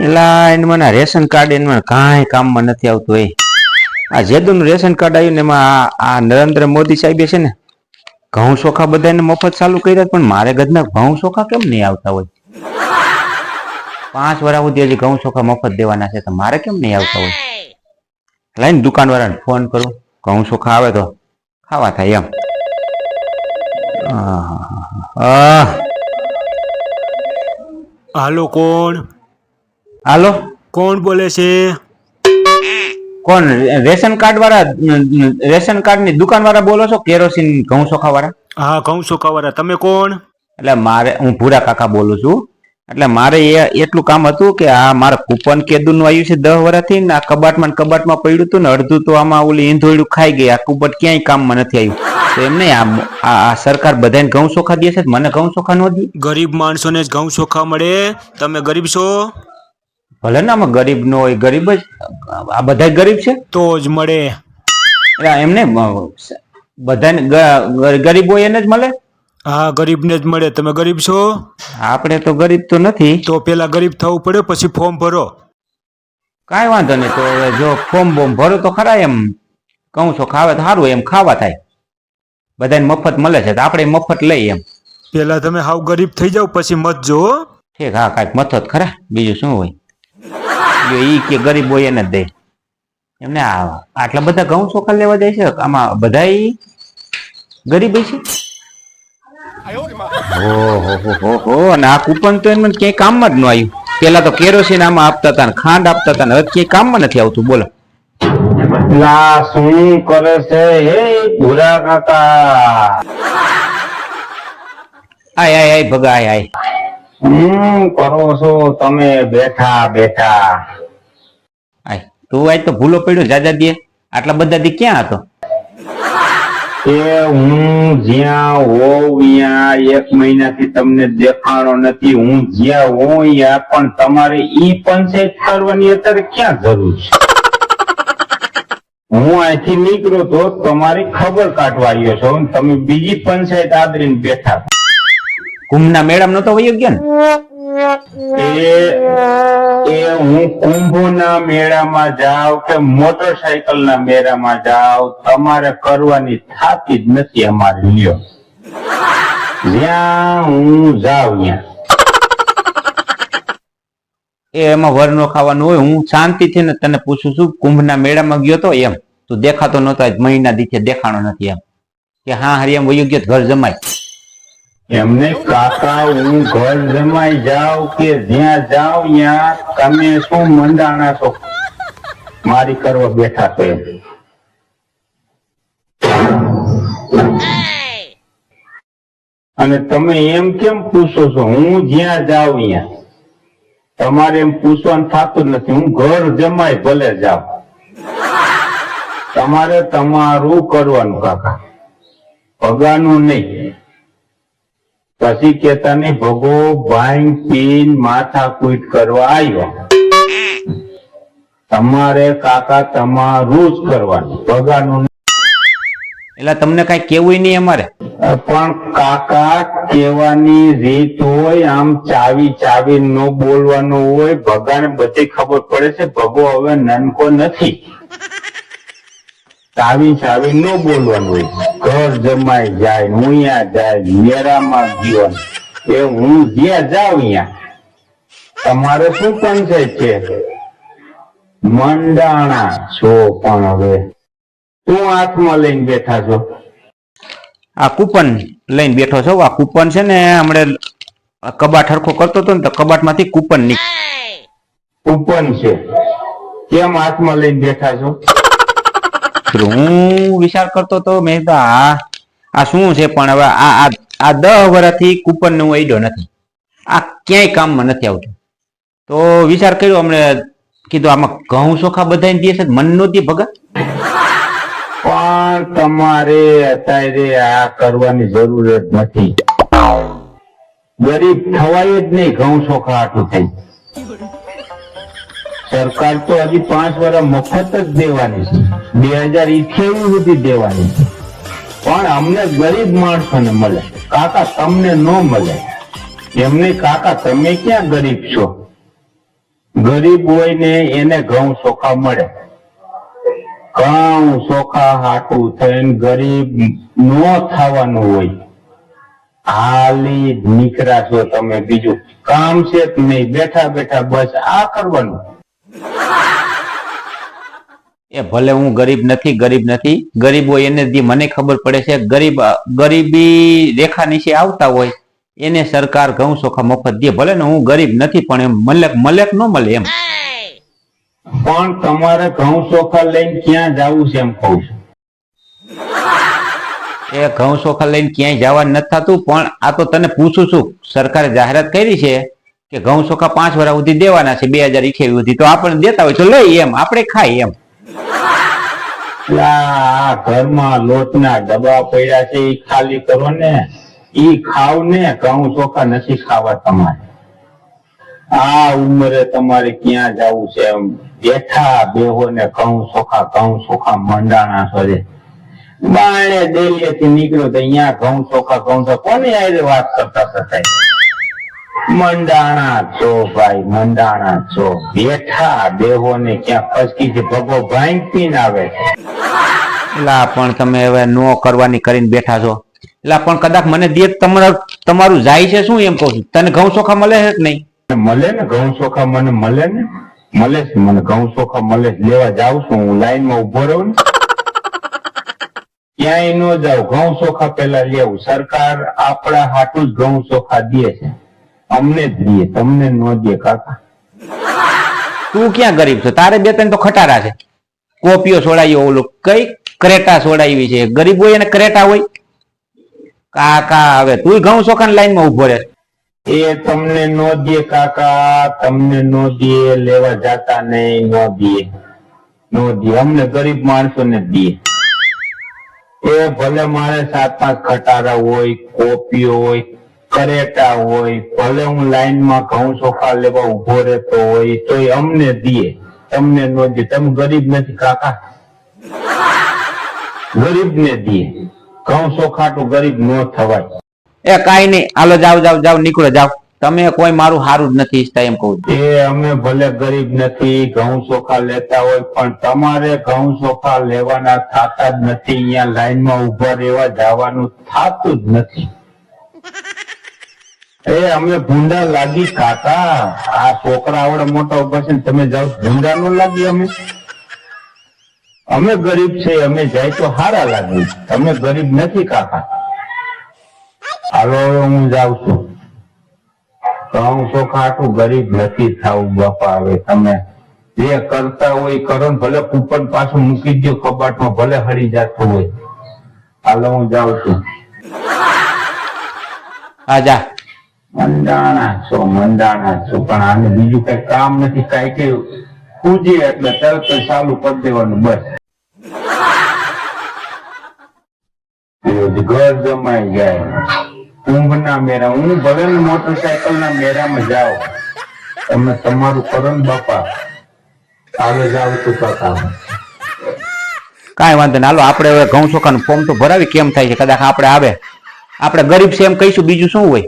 એલા મને ration card એને મને કાંઈ કામમાં નથી આવતું, એ. આ જેદુનું રેશન કાર્ડ આવ્યું ને એમાં આ- નરેન્દ્ર મોદી સાહેબે છે ને, ઘઉં ચોખા બધાને મફત ચાલુ કર્યા પણ મારે ગજના ઘઉં ચોખા કેમ નહીં આવતા હોય? પાંચ વર્ષ સુધી હજી ઘઉં ચોખા મફત દેવાના છે, તો મારે કેમ નહીં આવતા હોય? લાઈને દુકાનવાળાને ફોન કરું, ઘઉં ચોખા આવે તો ખાવા થાય એમ. આહ. હાલો કોણ? હાલો? કોણ બોલે છે? કોણ રેશન કાર્ડ વાળા રેશન કાર્ડની દુકાન વાળા બોલો છો? કેરોસીન ઘઉં ચોખા વાળા હા ઘઉં સુકાવાળા તમે કોણ? એટલે મારે હું ભૂરા કાકા બોલું છું. એટલે મારે એ એટલું કામ હતું કે આ મારે કૂપન કેદુનું આવ્યું છે દસ વર્ષથી ને આ કબાટમાં કબાટમાં પડ્યું હતું ને અડધું તો આમાં ઓલી ઈંધોળ્યું ખાઈ ગઈ. આ કૂપન ક્યાંય કામમાં નથી આવ્યું તો એમ નહીં આ સરકાર બધાને ઘઉં ચોખા દે છે મને ઘઉં ચોખા ન દે? ગરીબ માણસોને જ ઘઉં ચોખા મળે. તમે ગરીબ છો? ભલે ને આમાં ગરીબ નો હોય ગરીબ જ. આ બધા ગરીબ છે? તો જ મળે. એમને બધાને ગરીબ હોય એને જ મળે? હા ગરીબને જ મળે. તમે ગરીબ છો? આપણે તો ગરીબ તો નથી. તો પેલા ગરીબ થવું પડે પછી ફોર્મ ભરો. કાંઈ વાંધો નહીં તો જો ફોર્મ બોમ ભરો તો ખરા એમ. કહું છો ખાવે તો સારું એમ ખાવા થાય. બધાને મફત મળે છે તો આપણે મફત લઈએ એમ. પેલા તમે હાવ ગરીબ થઈ જાવ પછી મત જો ઠીક હા કાંઈક મથત ખરા. બીજું શું હોય? જો ઈ કે ગરીબ હોય એને દે. એમને આટલા બધા ઘઉં ચોખા લેવા જાય છે? આમાં બધા ગરીબ છે? ઓહો અને આ કૂપન તો એમને ક્યાંય કામમાં જ ન આવ્યું. પેલા તો કેરોસીન આમાં આપતા હતા ખાંડ આપતા હતા હવે ક્યાંય કામમાં નથી આવતું બોલો. લા શું કરે છે હે ભૂરા કાકા આય આય આય ભગા આય આય શું કરો છો તમે બેઠા બેઠા આય તું આજ તો ભૂલો પડ્યો જાજા દે. આટલા બધા દી ક્યાં હતો? એ હું જ્યાં હોઉં ત્યાં એક મહિનાથી તમને દેખાણો નથી. હું જ્યાં હોઉં ત્યાં પણ તમારે ઈ પંચાયત કરવાની અત્યારે ક્યાં જરૂર છે? હું અહીંથી નીકળ્યો તો તમારી ખબર કાઢવા આવ્યો છો. તમે બીજી પંચાયત આદરીને બેઠા કુંભના મેળામાં નતો વયો ગયો ને? એ એ હું કુંભના મેળામાં જાવ કે મોટરસાયકલ ના મેળામાં જાવ તમારે કરવાની થાતી જ નથી અમારે લ્યો. જ્યાં હું જાઉં ત્યાં. એ એમાં વર નો ખાવાનું હોય હું શાંતિથી ને તને પૂછું છું કુંભના મેળામાં ગયો તો એમ. તું દેખાતો નતો મહિના દીથે દેખાણો નથી એમ. કે હા હરી એમ વયો ગયો ઘર જમાય. એમને કાકા હું ઘર જમાઈ જાવ કે જ્યાં જાવ ત્યાં તમે શું મંડાણા છો? મારી કરવા બેઠા છો. એમ અને તમે એમ કેમ પૂછો છો? હું જ્યાં જાઉં ત્યાં. તમારે એમ પૂછવાનું થતું નથી. હું ઘર જમાય ભલે જાઉં. તમારે તમારું કરવાનું કાકા. પગાનું નહીં. પછી કેતા નહીં, ભગો, ભાઈ, પીન, માથા કૂટ કરવા આવ્યો. તમારે કાકા તમારું જ કરવાનું. નહીં. એટલે તમને કઈ કેવું નહીં અમારે? પણ કાકા કેવાની રીત હોય, આમ ચાવી ચાવી ન બોલવાનું હોય, ભગાને બધી ખબર પડે છે, ભગો હવે નનકો નથી. ચાવી ચાવી ન બોલવાનું હોય. ઘર જમાઈ જાય હુંયા જાય મેરામાં જીવન. એ હું જ્યાં જાઉં અહીંયા તમારે શું પંચાયત છે? મંડાણા છો પણ હવે. શું હાથમાં લઈને બેઠા છો. આ કૂપન લઈને બેઠો છો? આ કૂપન છે ને હમણે કબાટ હરખો કરતો હતો ને તો કબાટમાંથી કૂપન નીક કૂપન છે. કેમ હાથમાં લઈને બેઠા છો? હું વિચાર કરતો તો મેં તો આ આ શું છે? પણ હવે આ આ દહ વર્ષથી કૂપનનું આઈડો નથી. આ ક્યાંય કામમાં નથી આવતું. તો વિચાર કર્યો હમણે કીધું આમાં ઘઉં ચોખા બધાને દે છે મન નહોતી ભગત. તમારે અત્યારે આ કરવાની જરૂર જ નથી. ગરીબ થવાય જ નહીં, ઘઉં ચોખા થઈ સરકાર તો હજી પાંચ વર્ષ મફત જ દેવાની છે. બે હજાર ઇઠ્યાવીસ સુધી દેવાની છે. પણ અમને ગરીબ માણસોને મળે. કાકા, તમને ન મળે. એમને કાકા, તમે ક્યાં ગરીબ છો? ગરીબ હોય ને એને ઘઉં ચોખા મળે. ઘઉં ચોખા હાટું થઈને ગરીબ નો થવાનું હોય. હાલી નીકળ્યા છો તમે બીજું કામ છે નહીં. બેઠા બેઠા બસ આ કરવાનું. એ ભલે હું ગરીબ નથી ગરીબ નથી. ગરીબ હોય એને જે મને ખબર પડે છે, ગરીબ, ગરીબી રેખા નીચે આવતા હોય, એને સરકાર ઘઉં ચોખા મફત દે. ભલે ને હું ગરીબ નથી, પણ એમ મલેક મલેક ન મળે એમ. પણ તમારે ઘઉં ચોખા લઈને ક્યાં જવું છે એમ કહું છું. એ ઘઉં ચોખા લઈને ક્યાંય જવા નથી થતું પણ આ તો તને પૂછું છું. સરકારે જાહેરાત કરી છે કે ઘઉં ચોખા પાંચ વર્ષ સુધી દેવાના છે બે હજાર અઠ્યાવીસ સુધી. તો આપણને દેતા હોય તો લઈ એમ આપણે ખાઈ એમ. આ ઘરમાં લોટના ડબ્બા પડ્યા છે એ ખાલી કરો ને. ઈ ખાવ ને ઘઉં ચોખા નથી ખાવા તમારે. આ ઉંમરે તમારે ક્યાં જવું છે એમ? બેઠા બેહો ને ઘઉં ચોખા ઘઉં ચોખા મંડાણા સરે. બાણે ડેલીએથી નીકળ્યો તો અહીંયા ઘઉં ચોખા ઘઉં તો કોને આવી વાત કરતા થતા મંડાણા છો ભાઈ મંડાણા છો. બેઠા બેહો ને ક્યાં ફસકી છે ભગો ભાઈ પીન આવે? લા પણ તમે હવે નો કરવાની કરીને બેઠા છો. એટલે પણ કદાચ મને દે તમારું તમારું જાય છે શું એમ કહું છું? તને ઘઉં ચોખા મળે છે કે નહીં? મળે ને ઘઉં ચોખા મને મળે ને. મળે છે, મને ઘઉં ચોખા મળે. લેવા જાઉં છું, હું લાઈનમાં ઊભો રહું ને, ક્યાંય ન જાઉં. ઘઉં ચોખા પેલા લેવું. સરકાર આપણા હાટું જ ઘઉં ચોખા દે છે. અમને જ દે, તમને ન દે કાકા. તું ક્યાં ગરીબ છો? તારે બે ત્રણ તો ખટારા છે. કોપીઓ છોડાયો, ઓલું કઈ ક્રેટા છોડાવી છે? ગરીબ હોય અને ક્રેટા હોય. કાકા, હવે તું ઘઉં ચોખાની લાઈનમાં ઊભો રહે એ તમને નો દે કાકા, તમને નો દે, લેવા જાતા નહીં, નો દે. નો દે. અમને ગરીબ માણસો ને દે. એ ભલે મારે સાત પાંચ ખટારા હોય, કોપીઓ હોય, કરેટા હોય, ભલે હું લાઈનમાં ઘઉં ચોખા લેવા ઊભો રહેતો હોય તો અમને દે. તમને નો દે. તમે ગરીબ નથી કાકા. ગરીબ ને દે. ઘઉં ચોખાટું ગરીબ ન થવાય. એ કાઈ નહીં. હાલો, જાવ જાવ જાવ, નીકળો, જાવ. તમે કોઈ મારું સારું જ નથી ઈચ્છતા એમ કહું. એ અમે ભલે ગરીબ નથી, ઘઉં ચોખા લેતા હોય, પણ તમારે ઘઉં ચોખા લેવાના થતા જ નથી. અહીંયા લાઈનમાં ઊભા રહેવા જવાનું થતું જ નથી. એ અમે ભૂંડા લાગી કાકા આ છોકરા આવડે મોટા ઊભા છે તમે જાઓ, ભૂંડા નો લાગી અમે. અમે ગરીબ છે અમે જાય તો હારા લાગી. અમે ગરીબ નથી કાકા હાલો હવે હું જાઉં છું. ઘઉં ચોખા આટલું ગરીબ નથી થવું બાપા હવે તમે જે કરતા હોય કરો ને ભલે કૂપન પાછું મૂકી દો કબાટમાં ભલે હરી જતું હોય. હાલો હું જાઉં છું. હા જા. મંડાણા છો મંડાણા છો પણ આને બીજું કઈ કામ નથી કઈ કે પૂજીએ એટલે તરત ચાલુ કરી દેવાનું બસ. ઘર જમાઈ જાય. ઊંઘના મેરા હું ભલે મોટરસાયકલ ના મેરામાં જાઓ તમે તમારું કરો ને બાપા હાલે જાવ તું કાકા. કાંઈ વાંધો નહીં. હાલો, આપણે હવે ઘઉં ચોખાનું ફોર્મ તો ભરાવી. કેમ થાય છે? કદાચ આપણે આવે. આપણે ગરીબ છે એમ કહીશું, બીજું શું હોય?